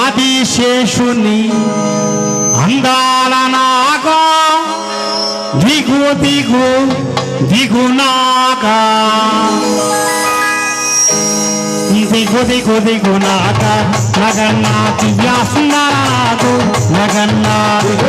আদি শেষুনি আন্দালানা গ দিঘু দিঘু দিঘু নাগা দিঘু দিঘু দিঘু নাগা নগন্না পিয়াস নাগো নগন্না দিঘু